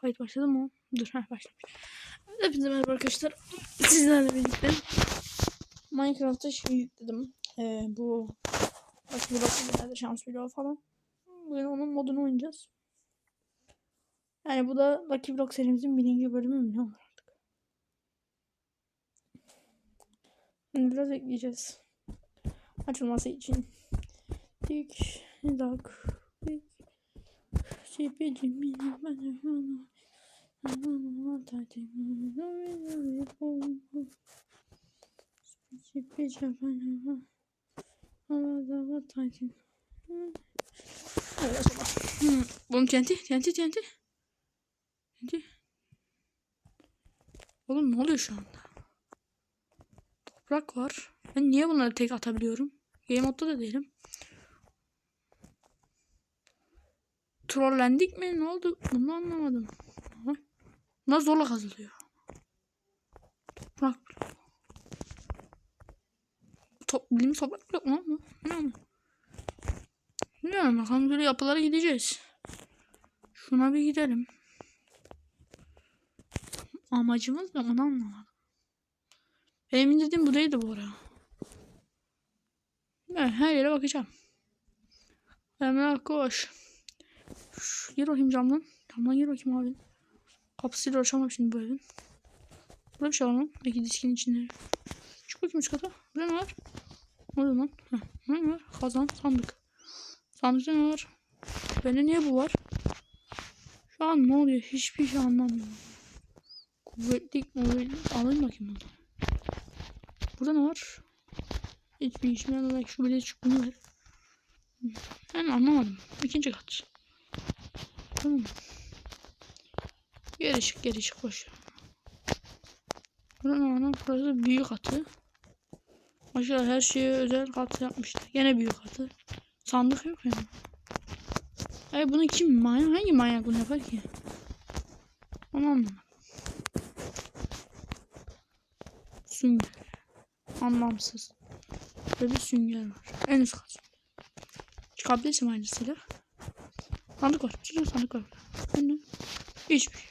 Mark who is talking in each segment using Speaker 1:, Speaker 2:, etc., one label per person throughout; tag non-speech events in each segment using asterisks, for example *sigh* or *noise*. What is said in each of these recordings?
Speaker 1: Kayıt başladı mı? Dur ha başlamış. Hepinize merhaba arkadaşlar. Sizlerle birlikte Minecraft'ta şey yükledim. Ee, bu Bak bir şans bloğu falan. Bugün onun modunu oynayacağız. Yani bu da Lucky Block serimizin birinci bölümü mü ne olur artık. Şimdi biraz bekleyeceğiz. Açılması için. Tik dak Bunun TNT, TNT, TNT. TNT. Oğlum ne oluyor şu anda? Toprak var. Ben niye bunları tek atabiliyorum? Game modda da değilim. Trollendik mi? Ne oldu? Bunu anlamadım. Bunlar zorla kazılıyor. Toprak. Top, bildiğimiz toprak yok mu? Ne oldu? Bilmiyorum bakalım böyle yapılara gideceğiz. Şuna bir gidelim. Amacımız ne onu anlamadım. Benim indirdiğim bu değildi bu ara. Evet, her yere bakacağım. Hemen koş. Şş, Gir bakayım camdan. Camdan gir bakayım abi. Kapısıyla açamam şimdi bu evin. Burada bir şey var mı? Belki diskin içinde. Çık bakayım üst kata. Burada ne var? Ne oluyor lan? Heh, ne var? Kazan, sandık. Sandıkta ne var? Bende niye bu var? Şu an ne oluyor? Hiçbir şey anlamıyorum. Kuvvetli, kuvvetli. Alayım bakayım bunu. Burada ne var? Hiçbir işime yaramıyor. Şu bile çık bunu ver. Ben anlamadım. İkinci kat. Tamam. Çık boş. ver. Buranın burası büyük katı. Aşağı her şeye özel kat yapmışlar. Yine büyük katı. Sandık yok yani. Ay bunu kim manyak? Hangi manyak bunu yapar ki? Onu anlamadım. Sünger. Anlamsız. Böyle bir sünger var. En üst kat. Çıkabilirsin aynısıyla. Sandık var. Sürü sandık var. Hiçbir şey.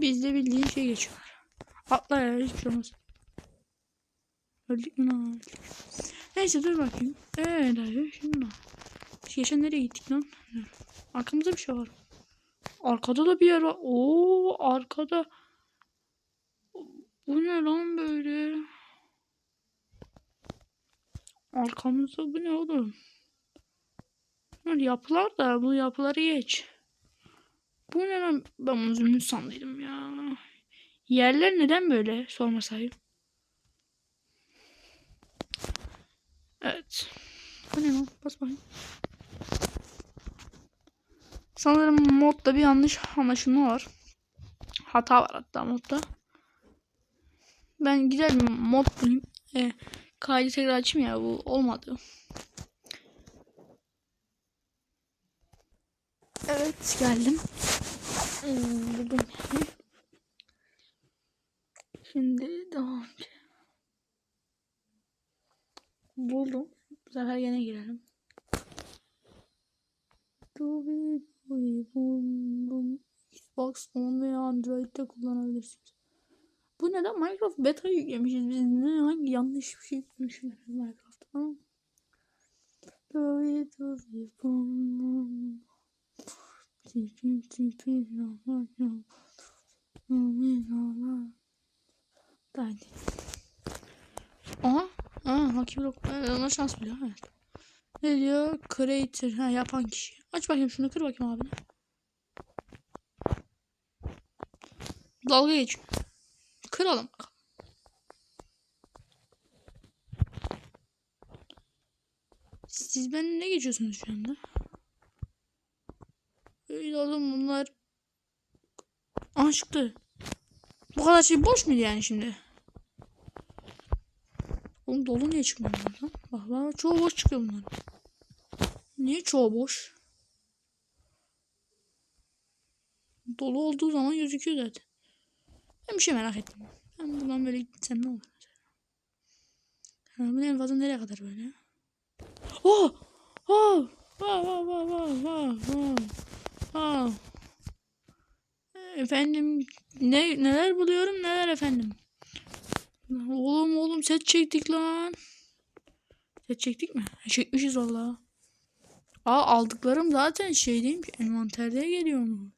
Speaker 1: Bizde bildiğin şey geçiyorlar. Atla ya hiçbir şey olmaz. Öldük mü lan? Neyse dur bakayım. Eee dayı şimdi ne? Biz geçen nereye gittik lan? Arkamızda bir şey var. Arkada da bir yer var. Oo arkada. Bu ne lan böyle? Arkamızda bu ne oğlum? Bunlar yapılar da bu yapıları geç. Bu ne lan? Ben bunu zümrüt sandıydım ya. Yerler neden böyle sorma sahip. Evet. Bu ne lan? Bas bakayım. Sanırım modda bir yanlış anlaşılma var. Hata var hatta modda. Ben gidelim mod bulayım. E, kaydı tekrar açayım ya bu olmadı. Evet geldim. Hmm, buldum. Şimdi devam. Buldum. Bu sefer yine girelim. Dubi dubi bum bum. Xbox One veya Android'de kullanabilirsiniz. Bu neden Minecraft beta yüklemişiz biz? Ne hangi yanlış bir şey yüklemişiz Minecraft'ta? Dubi dubi bum bum. Aa, Lucky Block. Evet, ona şans bile. Evet. Diyor? Creator. Ha, yapan kişi. Aç bakayım şunu. Kır bakayım abi. Dalga geç. Kıralım. Siz ben ne geçiyorsunuz şu anda? Öyle oğlum bunlar. Aha çıktı. Bu kadar şey boş muydu yani şimdi? Oğlum dolu niye çıkmıyor bunlardan? Bak bak çoğu boş çıkıyor bunlar. Niye çoğu boş? Dolu olduğu zaman gözüküyor zaten. Ben bir şey merak ettim. Ben buradan böyle gitsem ne olur? Ha, bu en fazla nereye kadar böyle? Oh! Oh! Wow, wow, wow, wow, wow, wow. Wow. Efendim ne neler buluyorum neler efendim. Oğlum oğlum set çektik lan. Set çektik mi? Çekmişiz valla. Aa aldıklarım zaten şey değil mi? Envanterde geliyor mu?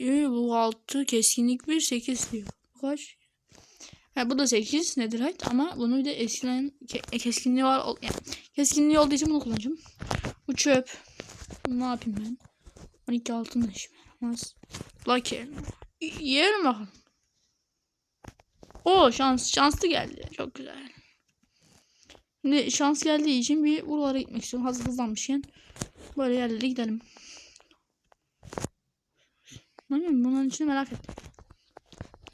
Speaker 1: Ee, bu 6 keskinlik 1 8 diyor. Kaç? Ha, bu da 8 Netherite ama bunu bir de eskiden ke- keskinliği var. Yani keskinliği olduğu için bunu kullanacağım. Bu çöp. Ne yapayım ben? 12 altın da işime yaramaz. Lucky. Yiyelim bakalım. O şans şanslı geldi. Çok güzel. Şimdi şans geldiği için bir buralara gitmek istiyorum. Hazır hızlanmışken. Böyle yerlere gidelim. Bilmiyorum, bunların içini merak ettim.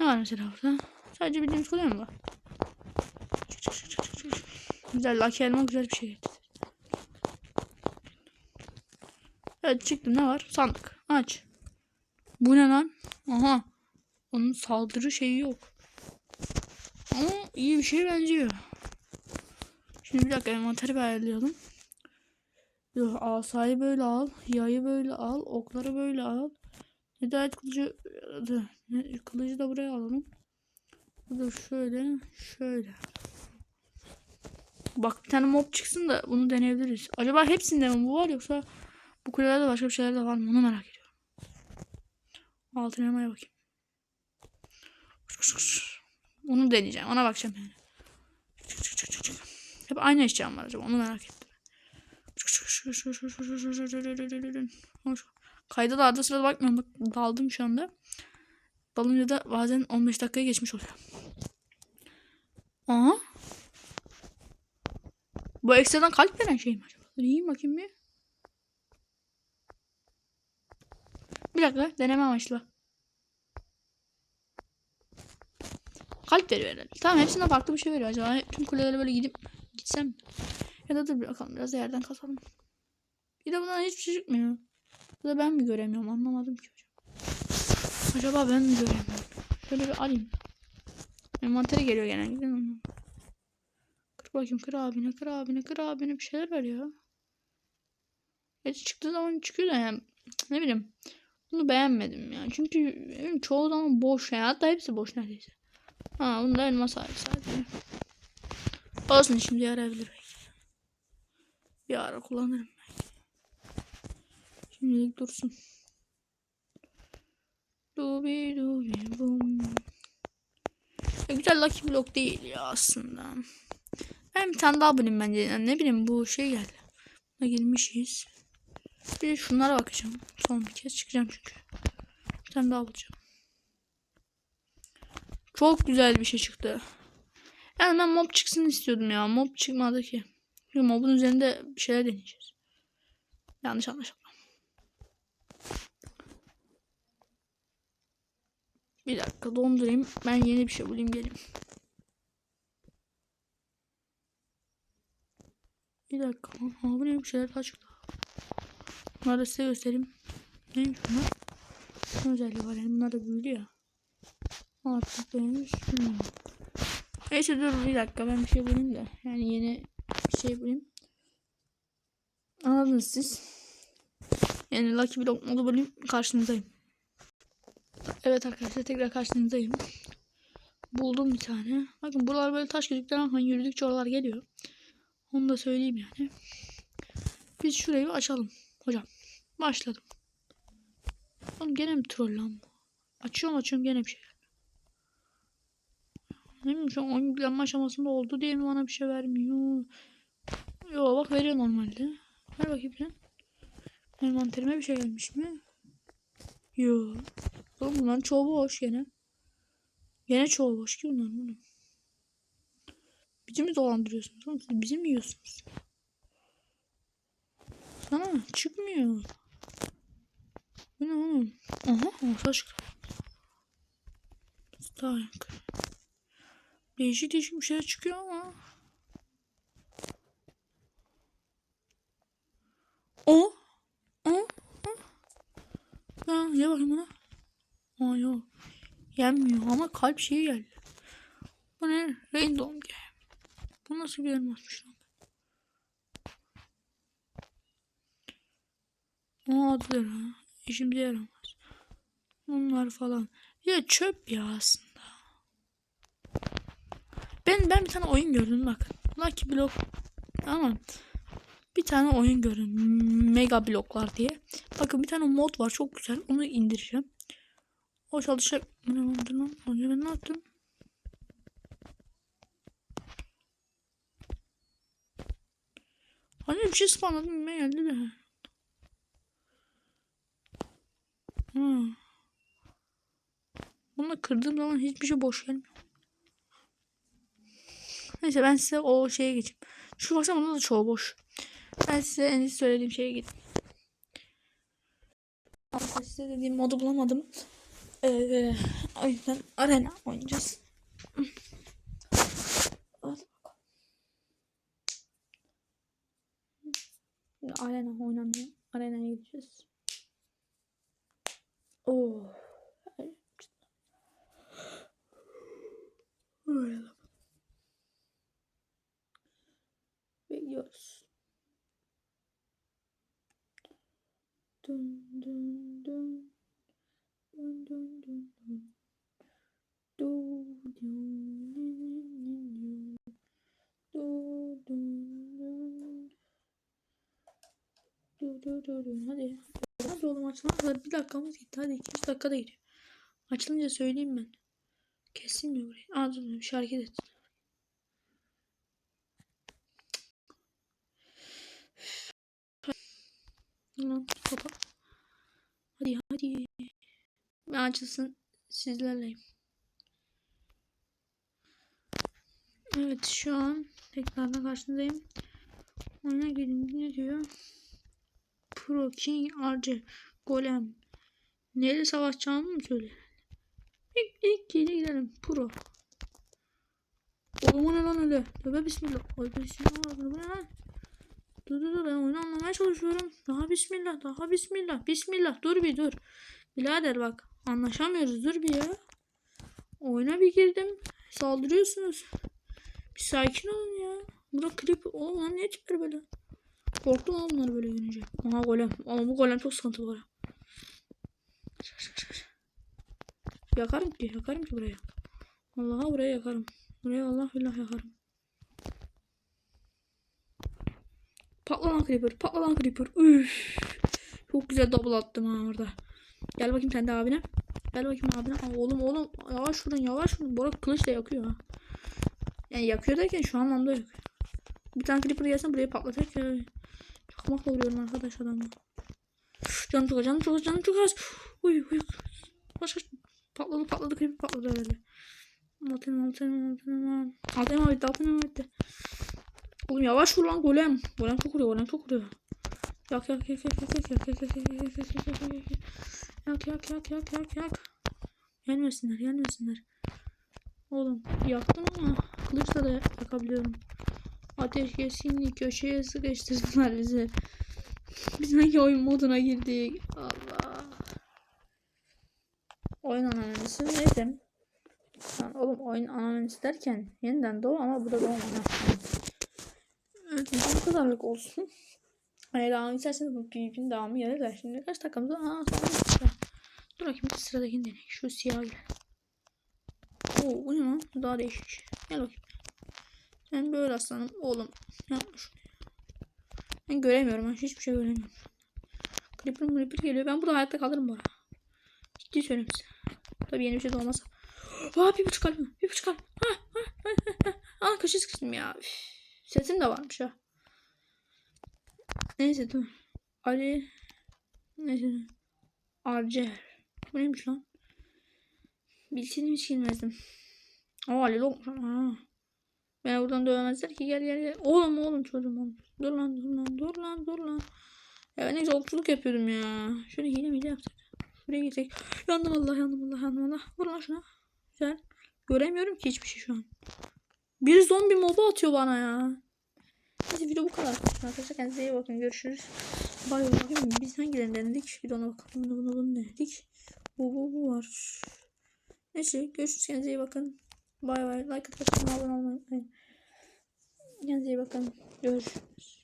Speaker 1: Ne var mesela burada? Sadece bildiğimiz kule mi var? Güzel Lucky elma güzel bir şey getirdi. Evet çıktım ne var? Sandık. Aç. Bu ne lan? Aha. Onun saldırı şeyi yok. Ama iyi bir şey benziyor. Şimdi bir dakika envanteri bir ayarlayalım. Dur, asayı böyle al. Yayı böyle al. Okları böyle al. Hidayet kılıcı kılıcı da buraya alalım. Dur şöyle şöyle. Bak bir tane mob çıksın da bunu deneyebiliriz. Acaba hepsinde mi bu var yoksa bu kulelerde başka bir şeyler de var mı onu merak ediyorum. Altın elmaya bakayım. Onu deneyeceğim. Ona bakacağım yani. Hep aynı eşyam var acaba onu merak ettim. Kayda da arada sırada bakmıyorum. Bak, daldım şu anda. Dalınca da bazen 15 dakikaya geçmiş oluyor. Aha. Bu ekstradan kalp veren şey mi acaba? Dur yiyeyim bakayım bir. Bir dakika deneme amaçlı. Kalp veriyor herhalde. Tamam hepsinde farklı bir şey veriyor. Acaba tüm kulelere böyle gidip gitsem mi? Ya da dur bakalım biraz da yerden kasalım. Bir de bundan hiçbir şey çıkmıyor. Ya da ben mi göremiyorum anlamadım ki hocam. Acaba ben mi göremiyorum? Şöyle bir alayım. Envantere geliyor genellikle. Kır bakayım kır abine kır abine kır abine bir şeyler ver ya. Gerçi çıktığı zaman çıkıyor da yani ne bileyim. Bunu beğenmedim yani. Çünkü çoğu zaman boş yani. Hatta hepsi boş neredeyse. Ha bunda elmas hali sadece. Olsun şimdi yarayabilir belki. Bir ara kullanırım belki. Şimdilik dursun. Dubi dubi bum. Ya güzel Lucky Block değil ya aslında. Ben bir tane daha bulayım bence. Yani ne bileyim bu şey geldi. Buna girmişiz. Bir şunlara bakacağım. Son bir kez çıkacağım çünkü. Bir tane daha bulacağım. Çok güzel bir şey çıktı. Yani ben mob çıksın istiyordum ya. Mob çıkmadı ki. Çünkü mobun üzerinde bir şeyler deneyeceğiz. Yanlış anlaşılma. Bir dakika dondurayım. Ben yeni bir şey bulayım geleyim. Bir dakika. Ha, bu ne bir şeyler daha çıktı. Bunları da size göstereyim. Neymiş bunlar? Ne özelliği var yani bunlar da büyülü ya. Artık neymiş? Hmm. Neyse dur bir dakika ben bir şey bulayım da. Yani yeni bir şey bulayım. Anladınız siz. Yani Lucky Block modu bulayım karşınızdayım. Evet arkadaşlar tekrar karşınızdayım. Buldum bir tane. Bakın buralar böyle taş gözükler ama yürüdükçe oralar geliyor. Onu da söyleyeyim yani. Biz şurayı açalım. Hocam başladım. Oğlum gene mi troll lan bu? Açıyorum açıyorum gene bir şey. Bileyim şu an oyun yüklenme aşamasında oldu diye mi bana bir şey vermiyor. Yo bak veriyor normalde. Ver bakayım sen. Envanterime bir şey gelmiş mi? Yo. Oğlum bunların çoğu boş gene. Gene çoğu boş ki bunların oğlum. Bizi mi dolandırıyorsunuz oğlum? Bizi mi yiyorsunuz? Sana çıkmıyor. Bu ne oğlum? Aha orta çıktı. Stark. Değişik değişik bir şeyler çıkıyor ama. O. O. O. Ya ye bakayım buna. Aa yok. Yenmiyor ama kalp şeyi geldi. Bu ne? Random game. Bu nasıl bir elmasmış lan? Aa adı ha. yaramaz. Bunlar falan. Ya çöp ya aslında. Ben ben bir tane oyun gördüm bak. Lucky Block ama bir tane oyun gördüm. Mega bloklar diye. Bakın bir tane mod var çok güzel. Onu indireceğim. O çalışacak. Ne oldu? Önce ben ne yaptım? Hani bir şey spamladım ben geldi. Ha. Bunu kırdığım zaman hiçbir şey boş gelmiyor. Neyse ben size o şeye geçeyim. Şu baksana bunda da çoğu boş. Ben size en iyisi söylediğim şeye gideyim. Ama size dediğim modu bulamadım. Ee, o yüzden arena oynayacağız. Arena oynanıyor. Arenaya gideceğiz. Öyle. Bekliyoruz. Dun dun dun. Dun dun dun dun. Du dun dun dun. Du dun dun. Du du du du. Hadi. Hadi oğlum açılana kadar bir dakikamız gitti. Hadi 2 dakika da gidiyor. Açılınca söyleyeyim ben. Kesilmiyor burayı. Aa dur bir hareket et. Lan baba. Hadi hadi. Bir açılsın sizlerleyim. Evet şu an tekrardan karşınızdayım. Oyuna girin ne diyor? Pro King Arce Golem. Neyle savaşacağımı mı söyle? İlk, ilk yere gidelim. Pro. Oğlum ne lan öyle? Tövbe bismillah. Oy bismillah. Bu ne lan? Dur dur dur ben oyunu anlamaya çalışıyorum. Daha bismillah daha bismillah. Bismillah dur bir dur. Birader bak anlaşamıyoruz dur bir ya. Oyuna bir girdim. Saldırıyorsunuz. Bir sakin olun ya. Burada klip oğlum lan niye çıkıyor böyle? Korktum ama böyle görünce. Aha golem. Ama bu golem çok sıkıntılı var. Kaç, kaç, kaç. Yakarım ki yakarım ki buraya. Allah'a buraya yakarım. Buraya Allah billah yakarım. Patlanan creeper. Patlanan creeper. Üf. Çok güzel double attım ha orada. Gel bakayım sen de abine. Gel bakayım abine. Aa, oğlum oğlum yavaş vurun yavaş vurun. Bora kılıçla yakıyor ha. Yani yakıyor derken şu anlamda yakıyor. Bir tane creeper gelsen burayı patlatacak ya. Çakmakla vuruyorum arkadaş adamı. Canım çok az canım çok az canım çok az. Uy uy. Baş baş. Patladı patladı creeper patladı herhalde. Altın altın altın altın altın bitti altın bitti. Oğlum yavaş vur lan golem. Golem çok vuruyor golem çok vuruyor. Yak yak yak yak yak yak yak yak yak yak yak yak yak yak yak Yak yak yak yak yak. Gelmesinler gelmesinler. Oğlum yaktım ama kılıçla da yakabiliyorum. Ateş kesinlikle köşeye sıkıştırdılar bizi. *laughs* Biz hangi oyun moduna girdik? Allah. Oyun analizi neydi? Lan oğlum oyun analizi derken yeniden doğu ama bu da doğmadı. Evet bu kadarlık olsun. Hani devam isterseniz bu PvP'nin devamı gelir de şimdi kaç dakikamız var? Aa sonra Dur bakayım bir sıradakini deneyim. Şu siyah gel. Oo bu ne lan? Daha değişik. Gel bakayım. Sen böyle aslanım oğlum. Yapma şunu. Ben göremiyorum. Ben hiçbir şey göremiyorum. Creeper creeper geliyor. Ben burada hayatta kalırım bu ara. Ciddi söylüyorum size. Tabii yeni bir şey de olmazsa. *gasps* Aa bir buçuk kalbim. Bir buçuk kalbim. Ha ha ha ha. Aa kaşı sıkıştım ya. Üf. Sesim de varmış ha. Neyse dur. Ali. Neyse. Arcer. Bu neymiş lan? Bilseydim hiç girmezdim. Aa Ali olmuş. Ha. Beni buradan dövemezler ki gel gel gel. Oğlum oğlum çocuğum oğlum. Dur lan dur lan dur lan dur lan. Ya ben neyse okçuluk yapıyordum ya. Şöyle hile hile yapsak. Şuraya gitsek. Yandım Allah yandım Allah yandım Allah. Vur lan şuna. Güzel. Göremiyorum ki hiçbir şey şu an. Bir zombi mobu atıyor bana ya. Neyse video bu kadar. Arkadaşlar kendinize iyi bakın. Görüşürüz. Bay. Bakayım biz hangilerini denedik? Bir de ona bakalım. Bunu bunu bunu denedik. Bu bu bu var. Neyse görüşürüz. Kendinize iyi bakın. Bay bay. Like atıp abone olmayı unutmayın. Kendinize iyi bakın. Görüşürüz.